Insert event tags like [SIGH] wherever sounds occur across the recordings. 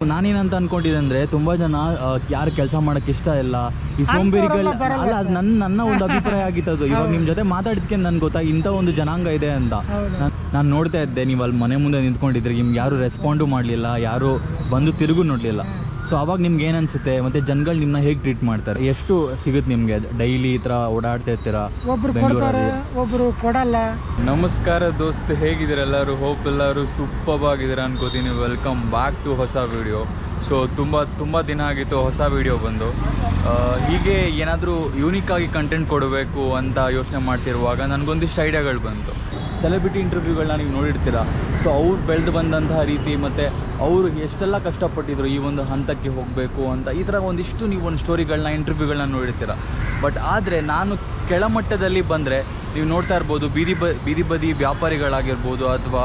ನಾನೇನಂತ ಅನ್ಕೊಂಡಿದ್ದೆ ಅಂದ್ರೆ ತುಂಬಾ ಜನ ಯಾರು ಕೆಲಸ ಮಾಡಕ್ ಇಷ್ಟ ಇಲ್ಲ. ಈ ಸೋಂಬೇರಿಗಳ ಅಲ್ಲ ಅದು ನನ್ನ ನನ್ನ ಒಂದು ಅಭಿಪ್ರಾಯ ಆಗಿತ್ತು ಅದು. ಇವಾಗ ನಿಮ್ ಜೊತೆ ಮಾತಾಡಿದ್ಕೆ ನನ್ಗೆ ಗೊತ್ತಾಗಿ ಇಂಥ ಒಂದು ಜನಾಂಗ ಇದೆ ಅಂತ. ನಾನು ನೋಡ್ತಾ ಇದ್ದೆ ನೀವು ಅಲ್ಲಿ ಮನೆ ಮುಂದೆ ನಿಂತ್ಕೊಂಡಿದ್ರಿ ನಿಮ್ಗೆ ಯಾರು ರೆಸ್ಪಾಂಡು ಮಾಡಲಿಲ್ಲ ಯಾರು ಬಂದು ತಿರುಗು ನೋಡಲಿಲ್ಲ. ಸೊ ಅವಾಗ ನಿಮ್ಗೆ ಏನು ಅನ್ಸುತ್ತೆ? ಮತ್ತೆ ಜನಗಳು ನಿಮ್ಮನ್ನ ಹೇಗೆ ಟ್ರೀಟ್ ಮಾಡ್ತಾರೆ? ಎಷ್ಟು ಸಿಗುತ್ತೆ ನಿಮಗೆ? ಡೈಲಿ ಈ ಥರ ಓಡಾಡ್ತಾ ಇರ್ತೀರಾ? ಒಬ್ರು ಕೊಡ್ತಾರೆ ಒಬ್ರು ಕೊಡಲ್ಲ. ನಮಸ್ಕಾರ ದೋಸ್ತ್ ಹೇಗಿದ್ದೀರ ಎಲ್ಲರೂ? ಹೋಪ್ ಎಲ್ಲರೂ ಸೂಪರ್ ಆಗಿದ್ದೀರಾ ಅನ್ಕೋತೀನಿ. ವೆಲ್ಕಮ್ ಬ್ಯಾಕ್ ಟು ಹೊಸ ವಿಡಿಯೋ ಸೊ ತುಂಬ ತುಂಬ ದಿನ ಆಗಿತ್ತು ಹೊಸ ವಿಡಿಯೋ ಬಂದು. ಹೀಗೆ ಏನಾದರೂ ಯೂನಿಕ್ ಆಗಿ ಕಂಟೆಂಟ್ ಕೊಡಬೇಕು ಅಂತ ಯೋಚನೆ ಮಾಡ್ತಿರುವಾಗ ನನಗೊಂದಿಷ್ಟು ಐಡಿಯಾಗಳು ಬಂತು. ಸೆಲೆಬ್ರಿಟಿ ಇಂಟರ್ವ್ಯೂಗಳನ್ನ ನೀವು ನೋಡಿರ್ತೀರಾ? ಸೊ ಅವ್ರು ಬೆಳೆದು ಬಂದಂತಹ ರೀತಿ ಮತ್ತು ಅವರು ಎಷ್ಟೆಲ್ಲ ಕಷ್ಟಪಟ್ಟಿದ್ರು ಈ ಒಂದು ಹಂತಕ್ಕೆ ಹೋಗಬೇಕು ಅಂತ, ಈ ಥರ ಒಂದಿಷ್ಟು ನೀವು ಒಂದು ಸ್ಟೋರಿಗಳನ್ನ ಇಂಟರ್ವ್ಯೂಗಳನ್ನ ನೋಡಿರ್ತೀರ? ಬಟ್ ಆದರೆ ನಾನು ಕೆಳಮಟ್ಟದಲ್ಲಿ ಬಂದರೆ ನೀವು ನೋಡ್ತಾ ಇರ್ಬೋದು, ಬೀದಿ ಬ, ಬೀದಿ ಬದಿ ವ್ಯಾಪಾರಿಗಳಾಗಿರ್ಬೋದು ಅಥವಾ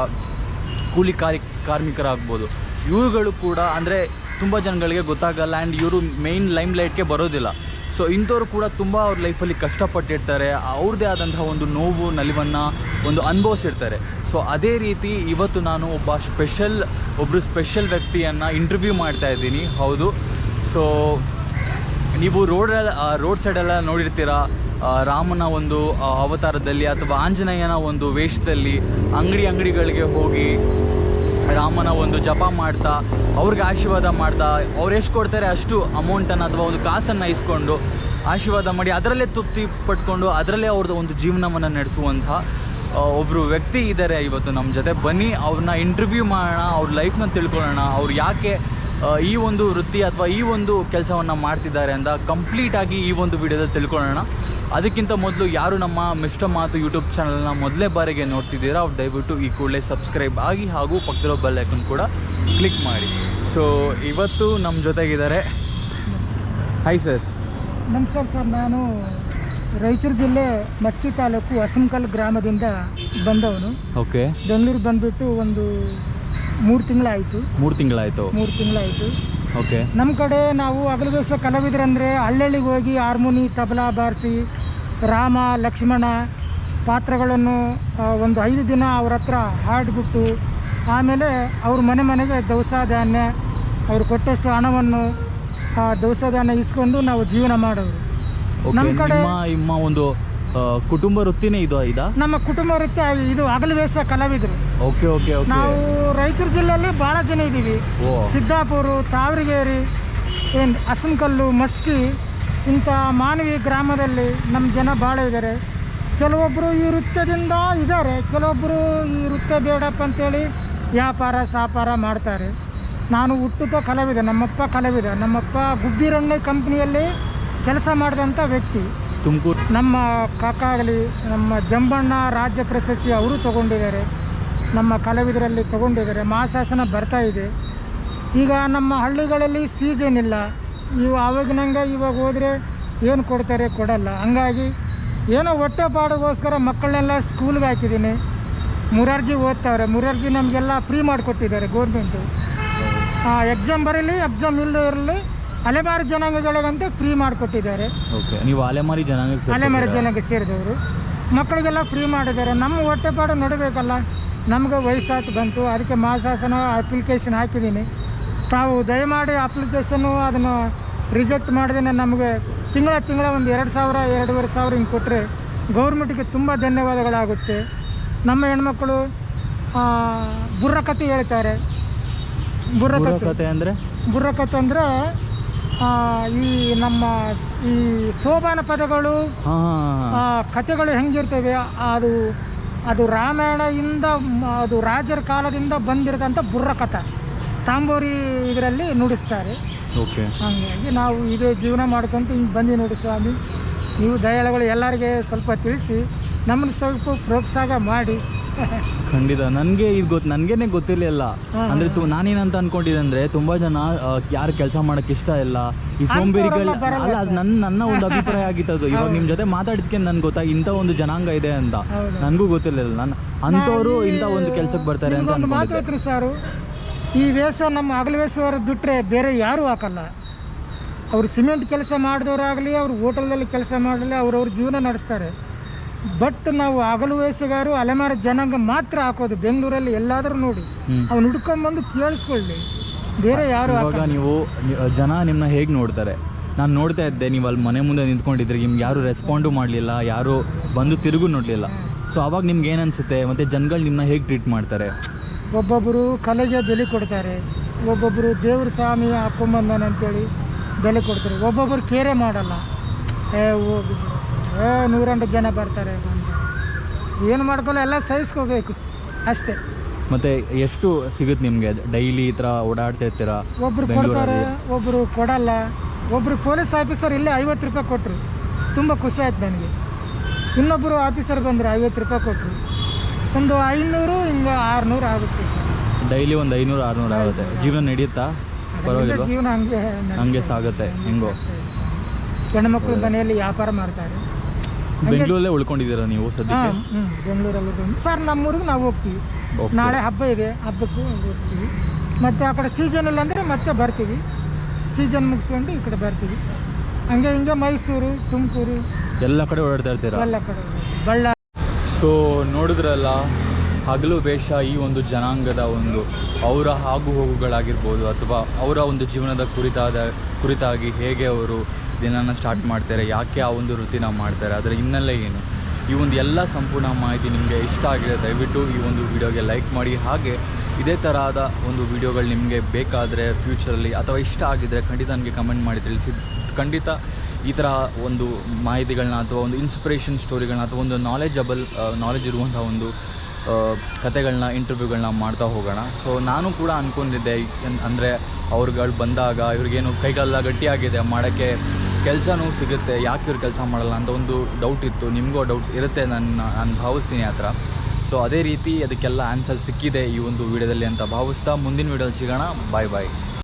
ಕೂಲಿ ಕಾರ್ಯ, ಕಾರ್ಮಿಕರಾಗ್ಬೋದು ಇವುಗಳು ಕೂಡ ಅಂದರೆ ತುಂಬ ಜನಗಳಿಗೆ ಗೊತ್ತಾಗಲ್ಲ ಆ್ಯಂಡ್ ಇವರು ಮೇಯ್ನ್ ಲೈಮ್ಲೈಟ್ಗೆ ಬರೋದಿಲ್ಲ. ಸೊ ಇಂಥವ್ರು ಕೂಡ ತುಂಬ ಅವ್ರ ಲೈಫಲ್ಲಿ ಕಷ್ಟಪಟ್ಟಿರ್ತಾರೆ. ಅವ್ರದ್ದೇ ಆದಂತಹ ಒಂದು ನೋವು, ನಲಿವನ್ನು ಒಂದು ಅನುಭವಿಸಿರ್ತಾರೆ. ಸೊ ಅದೇ ರೀತಿ ಇವತ್ತು ನಾನು ಒಬ್ಬ ಸ್ಪೆಷಲ್ ಒಬ್ಬರು ಸ್ಪೆಷಲ್ ವ್ಯಕ್ತಿಯನ್ನು ಇಂಟರ್ವ್ಯೂ ಮಾಡ್ತಾ ಇದ್ದೀನಿ. ಹೌದು. ಸೊ ನೀವು ರೋಡ್ ರೋಡ್ ಸೈಡೆಲ್ಲ ನೋಡಿರ್ತೀರ ರಾಮನ ಒಂದು ಅವತಾರದಲ್ಲಿ ಅಥವಾ ಆಂಜನೇಯನ ಒಂದು ವೇಷದಲ್ಲಿ ಅಂಗಡಿ ಅಂಗಡಿಗಳಿಗೆ ಹೋಗಿ ರಾಮನ ಒಂದು ಜಪ ಮಾಡ್ತಾ, ಅವ್ರಿಗೆ ಆಶೀರ್ವಾದ ಮಾಡ್ತಾ, ಅವ್ರು ಎಷ್ಟು ಕೊಡ್ತಾರೆ ಅಷ್ಟು ಅಮೌಂಟನ್ನು ಅಥವಾ ಒಂದು ಕಾಸನ್ನು ಇಸ್ಕೊಂಡು ಆಶೀರ್ವಾದ ಮಾಡಿ ಅದರಲ್ಲೇ ತೃಪ್ತಿ ಪಟ್ಕೊಂಡು ಅದರಲ್ಲೇ ಅವ್ರದ್ದು ಒಂದು ಜೀವನವನ್ನು ನಡೆಸುವಂಥ ಒಬ್ಬರು ವ್ಯಕ್ತಿ ಇದ್ದಾರೆ ಇವತ್ತು ನಮ್ಮ ಜೊತೆ. ಬನ್ನಿ, ಅವ್ರನ್ನ ಇಂಟರ್ವ್ಯೂ ಮಾಡೋಣ, ಅವ್ರ ಲೈಫ್ನ ತಿಳ್ಕೊಳ್ಳೋಣ, ಅವ್ರು ಯಾಕೆ ಈ ಒಂದು ವೃತ್ತಿ ಅಥವಾ ಈ ಒಂದು ಕೆಲಸವನ್ನು ಮಾಡ್ತಿದ್ದಾರೆ ಅಂತ ಕಂಪ್ಲೀಟಾಗಿ ಈ ಒಂದು ವಿಡಿಯೋದಲ್ಲಿ ತಿಳ್ಕೊಳ್ಳೋಣ. ಅದಕ್ಕಿಂತ ಮೊದಲು ಯಾರು ನಮ್ಮ ಮಿಸ್ಟರ್ ಮಾತು ಯೂಟ್ಯೂಬ್ ಚಾನಲ್ನ ಮೊದಲೇ ಬಾರಿಗೆ ನೋಡ್ತಿದ್ದೀರಾ ಅವ್ರು ದಯವಿಟ್ಟು ಈ ಕೂಡಲೇ ಸಬ್ಸ್ಕ್ರೈಬ್ ಆಗಿ ಹಾಗೂ ಪಕ್ಕದಲ್ಲಿರೋ ಬೆಲ್ ಐಕನ್ ಕೂಡ ಕ್ಲಿಕ್ ಮಾಡಿ. ಸೊ ಇವತ್ತು ನಮ್ಮ ಜೊತೆಗಿದ್ದಾರೆ. ಹಾಯ್ ಸರ್ ನಮಸ್ಕಾರ ಸರ್ ನಾನು ರಾಯಚೂರು ಜಿಲ್ಲೆ ಮಸ್ಕಿ ತಾಲೂಕು ಅಸಂಕಲ್ ಗ್ರಾಮದಿಂದ ಬಂದವನು. ಓಕೆ ಬೆಂಗಳೂರು ಬಂದುಬಿಟ್ಟು ಒಂದು ಮೂರು ತಿಂಗಳಾಯಿತು. ಮೂರು ತಿಂಗಳಾಯಿತು. ಮೂರು ತಿಂಗಳಾಯಿತು. ಓಕೆ ನಮ್ಮ ಕಡೆ ನಾವು ಅಗಲವೇಶ ಕಲಾವಿದರಂದರೆ ಹಳ್ಳಿಗೆ ಹೋಗಿ ಹಾರ್ಮೋನಿ ತಬಲಾ ಬಾರಿಸಿ ರಾಮ ಲಕ್ಷ್ಮಣ ಪಾತ್ರಗಳನ್ನು ಒಂದು ಐದು ದಿನ ಅವ್ರ ಹತ್ರ ಹಾಡ್ಬಿಟ್ಟು ಆಮೇಲೆ ಅವ್ರ ಮನೆ ಮನೆಗೆ ದವಸ ಧಾನ್ಯ ಅವ್ರು ಕೊಟ್ಟಷ್ಟು ಹಣವನ್ನು ಆ ದವಸ ಧಾನ್ಯ ಇಸ್ಕೊಂಡು ನಾವು ಜೀವನ ಮಾಡೋದು ನಮ್ಮ ಕಡೆ ಒಂದು ಕುಟುಂಬ ವೃತ್ತಿನೇ ಇದು ಇದ? ನಮ್ಮ ಕುಟುಂಬ ವೃತ್ತಿ ಇದು ಅಗಲವೇಶ ಕಲಾವಿದರು. Okay okay okay. ನಾವು ರಾಯಚೂರು ಜಿಲ್ಲೆಯಲ್ಲಿ ಭಾಳ ಜನ ಇದ್ದೀವಿ. ಓ. ಸಿದ್ದಾಪುರ ತಾವರಿಗೇರಿ ಏನು ಹಸನಕಲ್ಲು ಮಸ್ಕಿ ಇಂಥ ಮಾನವಿ ಗ್ರಾಮದಲ್ಲಿ ನಮ್ಮ ಜನ ಭಾಳ ಇದ್ದಾರೆ ಕೆಲವೊಬ್ಬರು ಈ ವೃತ್ಯದಿಂದ ಇದ್ದಾರೆ ಕೆಲವೊಬ್ಬರು ಈ ವೃತ್ಯ ಬೇಡಪ್ಪ ಅಂತೇಳಿ ವ್ಯಾಪಾರ ಸಾಪಾರ ಮಾಡ್ತಾರೆ. ನಾನು ಹುಟ್ಟುತ್ತ ಕಲಾವಿದ ನಮ್ಮಪ್ಪ ಕಲಾವಿದ ನಮ್ಮಪ್ಪ ಗುಬ್ಬಿರಣ್ಣೆ ಕಂಪ್ನಿಯಲ್ಲಿ ಕೆಲಸ ಮಾಡಿದಂಥ ವ್ಯಕ್ತಿ. ತುಮಕೂರು. ನಮ್ಮ ಕಾಕ ಆಗಲಿ, ನಮ್ಮ ಜಂಬಣ್ಣ ರಾಜ್ಯ ಪ್ರಶಸ್ತಿ ಅವರು ತಗೊಂಡಿದ್ದಾರೆ. ನಮ್ಮ ಕಲಾವಿದರಲ್ಲಿ ತಗೊಂಡಿದ್ದಾರೆ. ಮಹಾಶಾಸನ ಬರ್ತಾ ಇದೆ. ಈಗ ನಮ್ಮ ಹಳ್ಳಿಗಳಲ್ಲಿ ಸೀಸನ್ ಇಲ್ಲ. ಇವು ಆವಾಗಿನಂಗೆ ಇವಾಗ ಹೋದರೆ ಏನು ಕೊಡ್ತಾರೆ ಕೊಡಲ್ಲ. ಹಂಗಾಗಿ ಏನೋ ಹೊಟ್ಟೆ ಪಾಡಗೋಸ್ಕರ ಮಕ್ಕಳನ್ನೆಲ್ಲ ಸ್ಕೂಲ್ಗೆ ಹಾಕಿದ್ದೀನಿ. ಮುರಾರ್ಜಿ ಓದ್ತಾವ್ರೆ. ಮುರಾರ್ಜಿ ನಮಗೆಲ್ಲ ಫ್ರೀ ಮಾಡಿಕೊಟ್ಟಿದ್ದಾರೆ ಗೌರ್ಮೆಂಟು ಎಕ್ಸಾಮ್ ಬರೀಲಿ ಎಕ್ಸಾಮ್ ಇಲ್ಲದೇ ಇರಲಿ ಅಲೆಮಾರಿ ಜನಾಂಗಗಳಿಗಂತೂ ಫ್ರೀ ಮಾಡಿಕೊಟ್ಟಿದ್ದಾರೆ. ಓಕೆ ನೀವು ಅಲೆಮಾರಿ ಜನಾಂಗಕ್ಕೆ ಅಲೆಮಾರಿ ಜನಾಂಗ ಜನಕ್ಕೆ ಸೇರಿದವರು. ಮಕ್ಕಳಿಗೆಲ್ಲ ಫ್ರೀ ಮಾಡಿದ್ದಾರೆ. ನಮ್ಮ ಹೊಟ್ಟೆಪಾಡು ನೋಡಬೇಕಲ್ಲ. ನಮಗೆ ವಯಸ್ಸಾತು ಬಂತು. ಅದಕ್ಕೆ ಮಹಾಶಾಸನ ಅಪ್ಲಿಕೇಶನ್ ಹಾಕಿದ್ದೀನಿ. ತಾವು ದಯಮಾಡಿ ಅಪ್ಲಿಕೇಶನ್ನು ಅದನ್ನು ರಿಜೆಕ್ಟ್ ಮಾಡಿದ್ರೆ ನಮಗೆ ತಿಂಗಳ ತಿಂಗಳ ಒಂದು ಎರಡು ಸಾವಿರ ಎರಡೂವರೆ ಸಾವಿರ ಹಿಂಗೆ ಕೊಟ್ಟರೆ ಗೌರ್ಮೆಂಟ್ಗೆ ತುಂಬ ಧನ್ಯವಾದಗಳಾಗುತ್ತೆ. ನಮ್ಮ ಹೆಣ್ಮಕ್ಕಳು ಬುರ್ರಕತೆ ಹೇಳ್ತಾರೆ. ಬುರ್ರಕತೆ ಅಂದರೆ? ಬುರ್ರಕತೆ ಅಂದರೆ ಈ ನಮ್ಮ ಈ ಸೋಬಾನ ಪದಗಳು ಕಥೆಗಳು ಹೆಂಗಿರ್ತವೆ ಅದು ಅದು ರಾಮಾಯಣದಿಂದ ಅದು ರಾಜರ ಕಾಲದಿಂದ ಬಂದಿರತಂಥ ಬುರ್ರಕಥ ತಾಂಬೂರಿ ಇದರಲ್ಲಿ ನುಡಿಸ್ತಾರೆ. ಓಕೆ. ಹಾಗಾಗಿ ನಾವು ಇದೇ ಜೀವನ ಮಾಡ್ಕೊಂತ ಹಿಂಗೆ ಬಂದು ನೋಡಿ ಸ್ವಾಮಿ. ನೀವು ದಯಾಳುಗಳು ಎಲ್ಲರಿಗೆ ಸ್ವಲ್ಪ ತಿಳಿಸಿ ನಮ್ಮನ್ನು ಸ್ವಲ್ಪ ಪ್ರೋತ್ಸಾಹ ಮಾಡಿ. ಖಂಡಿತ. ನನಗೆ ಇದು ಗೊತ್ತು ನನಗೇನೆ ಗೊತ್ತಿರಲಿಲ್ಲ. ಅಂದರೆ ನಾನೇನಂತ ಅನ್ಕೊಂಡಿದ್ದೆ ಅಂದ್ರೆ ತುಂಬಾ ಜನ ಯಾರು ಕೆಲಸ ಮಾಡೋಕ್ಕೆ ಇಷ್ಟ ಇಲ್ಲ. ಈ ಸೋಂಬೇರಿಗಳು ಅಲ್ಲ ಅದು ನನ್ನ ನನ್ನ ಒಂದು [LAUGHS] ಅಭಿಪ್ರಾಯ ಆಗಿತ್ತು ಅದು ಇವಾಗ ನಿಮ್ಮ ಜೊತೆ ಮಾತಾಡಿದ್ಕೆ ನನ್ಗೆ ಗೊತ್ತಾಗಿ ಇಂಥ ಒಂದು ಜನಾಂಗ ಇದೆ ಅಂತ. ನನಗೂ ಗೊತ್ತಿರಲಿಲ್ಲ. ನಾನು ಅಂಥವರು ಇಂಥ ಒಂದು ಕೆಲಸಕ್ಕೆ ಬರ್ತಾರೆ ಅಂತ ಒಂದು ಮಾತು ಅನ್ಕೊಂಡಿದ್ದೆ. ಸಾರು. ಈ ವೇಷ ನಮ್ಮ ಅಗಲವೇಶ್ವರ ಬಿಟ್ಟರೆ ಬೇರೆ ಯಾರೂ ಹಾಕಲ್ಲ. ಅವರು ಸಿಮೆಂಟ್ ಕೆಲಸ ಮಾಡಿದವರಾಗಲಿ ಅವರು ಹೋಟೆಲ್ದಲ್ಲಿ ಕೆಲಸ ಮಾಡಲಿ ಅವ್ರವ್ರ ಜೀವನ ನಡೆಸ್ತಾರೆ. ಬಟ್ ನಾವು ಹಗಲು ವಯಸ್ಸುಗಾರು ಅಲೆಮಾರ ಜನಾಂಗ ಮಾತ್ರ ಹಾಕೋದು. ಬೆಂಗಳೂರಲ್ಲಿ ಎಲ್ಲಾದರೂ ನೋಡಿ. ಅವ್ನು ಹುಡ್ಕೊಂಬಂದು ಕೇಳಿಸ್ಕೊಳ್ಳಿ. ಬೇರೆ ಯಾರು ಇವಾಗ ನೀವು ಜನ ನಿಮ್ಮನ್ನ ಹೇಗೆ ನೋಡ್ತಾರೆ? ನಾನು ನೋಡ್ತಾ ಇದ್ದೆ ನೀವು ಅಲ್ಲಿ ಮನೆ ಮುಂದೆ ನಿಂತ್ಕೊಂಡಿದ್ರಿ ನಿಮ್ಗೆ ಯಾರು ರೆಸ್ಪಾಂಡು ಮಾಡಲಿಲ್ಲ ಯಾರು ಬಂದು ತಿರುಗು ನೋಡಲಿಲ್ಲ. ಸೊ ಅವಾಗ ನಿಮ್ಗೆ ಏನು ಅನಿಸುತ್ತೆ? ಮತ್ತು ಜನಗಳು ನಿಮ್ಮನ್ನ ಹೇಗೆ ಟ್ರೀಟ್ ಮಾಡ್ತಾರೆ? ಒಬ್ಬೊಬ್ಬರು ಕಲೆಗೆ ಬೆಲೆ ಕೊಡ್ತಾರೆ. ಒಬ್ಬೊಬ್ಬರು ದೇವ್ರ ಸ್ವಾಮಿ ಹಾಕ್ಕೊಂಬಂದಾನೆ ಅಂತೇಳಿ ಬೆಲೆ ಕೊಡ್ತಾರೆ. ಒಬ್ಬೊಬ್ಬರು ಕೇರೆ ಮಾಡಲ್ಲ. ಏ ನೂರೆಂಟು ಜನ ಬರ್ತಾರೆ ಏನು ಮಾಡ್ಕೊಳ್ಳೋ ಎಲ್ಲ ಸಹಿಸ್ಕೋಬೇಕು ಅಷ್ಟೇ. ಮತ್ತೆ ಎಷ್ಟು ಸಿಗುತ್ತೆ ನಿಮಗೆ? ಡೈಲಿ ಈ ಥರ ಓಡಾಡ್ತಾ ಇರ್ತೀರಾ? ಒಬ್ರು ಕೊಡ್ತಾರೆ ಒಬ್ಬರು ಕೊಡಲ್ಲ. ಒಬ್ಬರು ಪೊಲೀಸ್ ಆಫೀಸರ್ ಇಲ್ಲೇ ಐವತ್ತು ರೂಪಾಯಿ ಕೊಟ್ಟರು ತುಂಬ ಖುಷಿ ಆಯ್ತು ನನಗೆ. ಇನ್ನೊಬ್ಬರು ಆಫೀಸರ್ ಬಂದರು ಐವತ್ತು ರೂಪಾಯಿ ಕೊಟ್ಟರು ಒಂದು ಐನೂರು ಹಿಂಗೆ ಆರುನೂರು ಆಗುತ್ತೆ. ಡೈಲಿ ಒಂದು ಐನೂರು ಆರುನೂರು ಆಗುತ್ತೆ. ಜೀವನ ನಡೆಯುತ್ತಾ ಪರವಾಗಿಲ್ಲ ಜೀವನ ಹಂಗೆ ಹಂಗೆ ಸಾಗುತ್ತೆ. ಹೆಂಗೋ? ಹೆಣ್ಮಕ್ಳು ಮನೆಯಲ್ಲಿ ವ್ಯಾಪಾರ ಮಾಡ್ತಾರೆ. ಬೆಂಗಳೂರಲ್ಲೇ ಉಳ್ಕೊಂಡಿದ್ದೀರ ನೀವು ಸದ್ಯಕ್ಕೆ? ಬೆಂಗಳೂರಲ್ಲಿ ಸರ್ ನಮ್ಮೂರಿಗೆ ನಾವು ಹೋಗ್ತೀವಿ. Okay. ನಾಳೆ ಹಬ್ಬ ಇದೆ ಹಬ್ಬಕ್ಕೂ ಹೋಗ್ತೀವಿ. ಮತ್ತೆ ಆ ಕಡೆ ಸೀಸನ್ ಇಲ್ಲ ಅಂದರೆ ಮತ್ತೆ ಬರ್ತೀವಿ. ಸೀಸನ್ ಮುಗಿಸ್ಕೊಂಡು ಈ ಕಡೆ ಬರ್ತೀವಿ. ಹಂಗೆ ಹಿಂಗೆ ಮೈಸೂರು ತುಮಕೂರು. ಎಲ್ಲ ಕಡೆ ಓಡಾಡ್ತಾ ಇರ್ತೀರಾ? ಎಲ್ಲ ಕಡೆ ಬಳ್ಳಾರಿ ಸೊ ನೋಡಿದ್ರಲ್ಲ ಹಗಲು ವೇಷ ಈ ಒಂದು ಜನಾಂಗದ ಒಂದು ಅವರ ಆಗು ಹೋಗುಗಳಾಗಿರ್ಬೋದು ಅಥವಾ ಅವರ ಒಂದು ಜೀವನದ ಕುರಿತಾದ, ಕುರಿತಾಗಿ ಹೇಗೆ ಅವರು ದಿನನ ಸ್ಟಾರ್ಟ್ ಮಾಡ್ತಾರೆ, ಯಾಕೆ ಆ ಒಂದು ವೃತ್ತಿನ ಮಾಡ್ತಾರೆ, ಅದರ ಹಿನ್ನೆಲೆ ಏನು? ಈ ಒಂದು ಎಲ್ಲ ಸಂಪೂರ್ಣ ಮಾಹಿತಿ ನಿಮಗೆ ಇಷ್ಟ ಆಗಿದೆ ದಯವಿಟ್ಟು ಈ ಒಂದು ವಿಡಿಯೋಗೆ ಲೈಕ್ ಮಾಡಿ. ಹಾಗೆ ಇದೇ ಥರದ ಒಂದು ವಿಡಿಯೋಗಳು ನಿಮಗೆ ಬೇಕಾದರೆ ಫ್ಯೂಚರಲ್ಲಿ ಅಥವಾ ಇಷ್ಟ ಆಗಿದ್ದರೆ ಖಂಡಿತ ನನಗೆ ಕಮೆಂಟ್ ಮಾಡಿ ತಿಳಿಸಿ. ಖಂಡಿತ ಈ ಥರ ಒಂದು ಮಾಹಿತಿಗಳನ್ನ ಅಥವಾ ಒಂದು ಇನ್ಸ್ಪಿರೇಷನ್ ಸ್ಟೋರಿಗಳನ್ನ ಅಥವಾ ಒಂದು ನಾಲೆಜಬಲ್ ನಾಲೆಜ್ ಇರುವಂಥ ಒಂದು ಕತೆಗಳನ್ನ ಇಂಟರ್ವ್ಯೂಗಳನ್ನ ಮಾಡ್ತಾ ಹೋಗೋಣ. ಸೊ ನಾನು ಕೂಡ ಅಂದ್ಕೊಂಡಿದ್ದೆ ಅಂದರೆ ಅವ್ರುಗಳು ಬಂದಾಗ ಇವ್ರಿಗೇನು ಕೈಗೆಲ್ಲ ಗಟ್ಟಿಯಾಗಿದೆ, ಮಾಡೋಕ್ಕೆ ಕೆಲಸನೂ ಸಿಗುತ್ತೆ, ಯಾಕೆ ಇವ್ರು ಕೆಲಸ ಮಾಡಲ್ಲ ಅಂತ ಒಂದು ಡೌಟ್ ಇತ್ತು. ನಿಮಗೂ ಡೌಟ್ ಇರುತ್ತೆ ನನ್ನ, ನಾನು ಭಾವಿಸ್ತೀನಿ ಆ ಥರ ಸೊ ಅದೇ ರೀತಿ ಅದಕ್ಕೆಲ್ಲ ಆನ್ಸರ್ ಸಿಕ್ಕಿದೆ ಈ ಒಂದು ವಿಡಿಯೋದಲ್ಲಿ ಅಂತ ಭಾವಿಸ್ತಾ ಮುಂದಿನ ವಿಡಿಯೋದಲ್ಲಿ ಸಿಗೋಣ. ಬಾಯ್ ಬಾಯ್